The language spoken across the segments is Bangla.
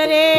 রে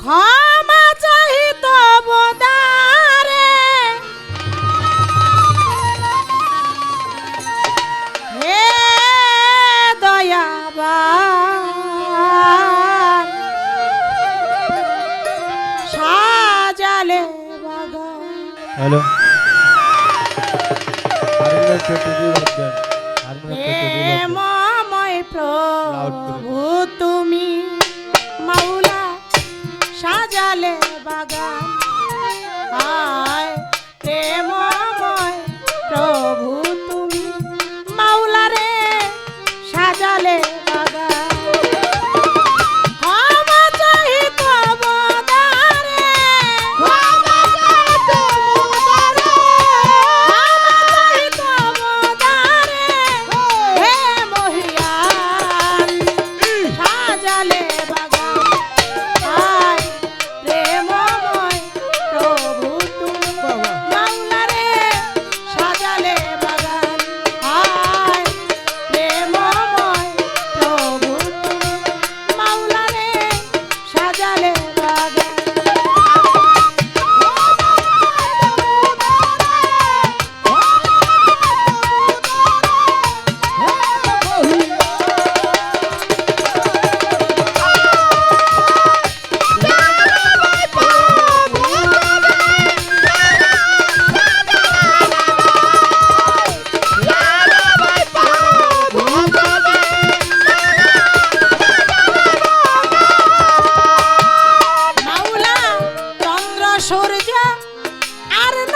ক্ষমা চাহিত বোদারে হে দয়াবা সাজালে হ্যালো। প্রভু তুমি মাউ সাজালে বাগান। আয় প্রেম I don't know.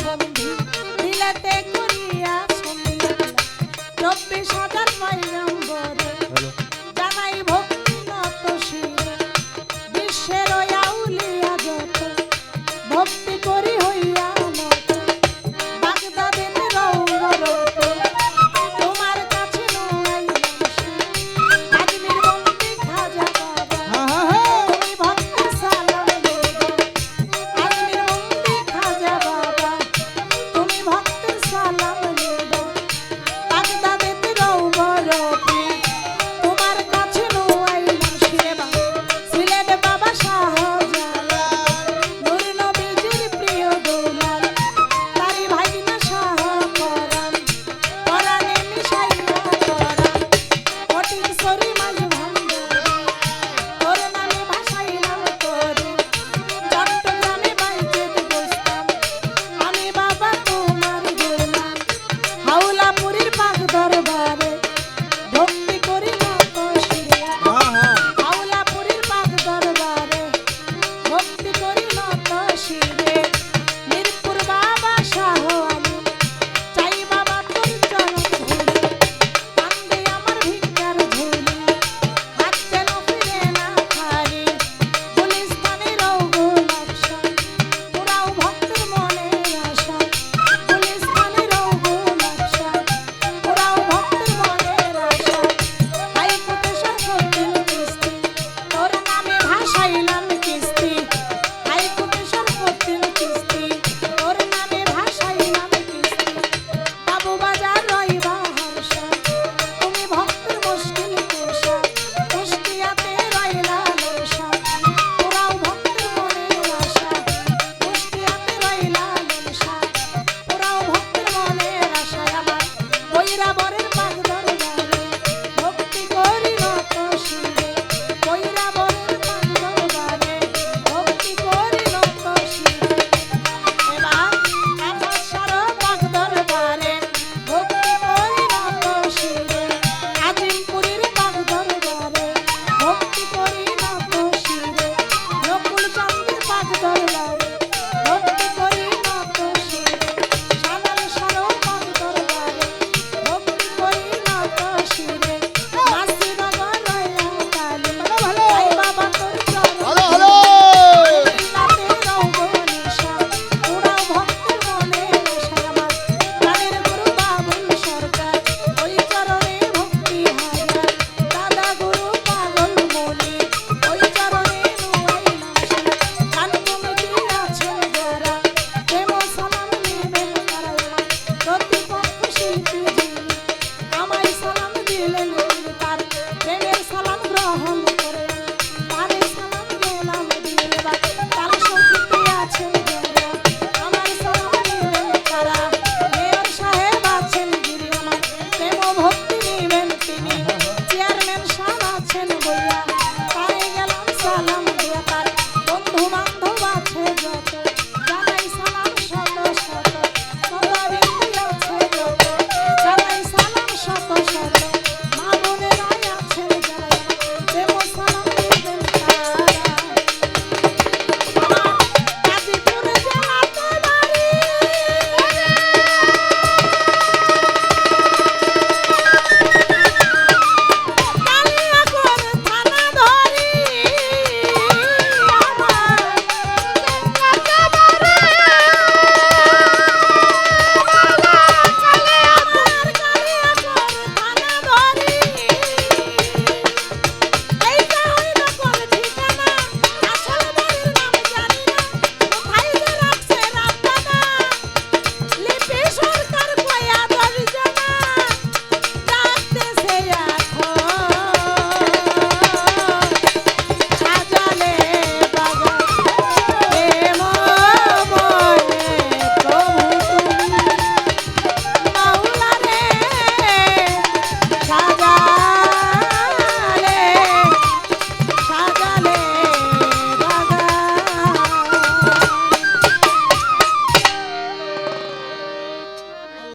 বন্ধু দিলাতে করিয়া সন্ধি চব্বিশ হাজার পাইলাম